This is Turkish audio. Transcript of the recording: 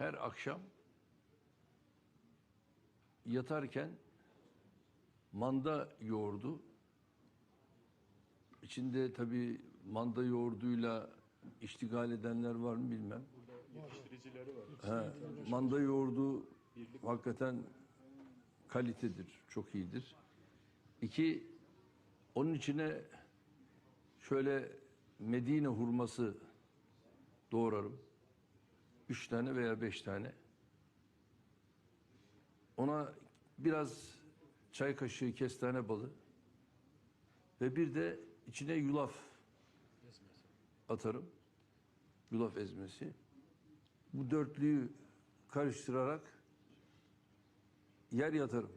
her akşam yatarken manda yoğurdu. İçinde tabii manda yoğurduyla iştigal edenler var mı bilmem. Yetiştiricileri var. Ha, manda yoğurdu hakikaten kalitedir, çok iyidir. İki, onun içine şöyle Medine hurması doğrarım. Üç tane veya beş tane. Ona biraz çay kaşığı kestane balı ve bir de içine yulaf atarım. Yulaf ezmesi. Bu dörtlüyü karıştırarak yer yatarım.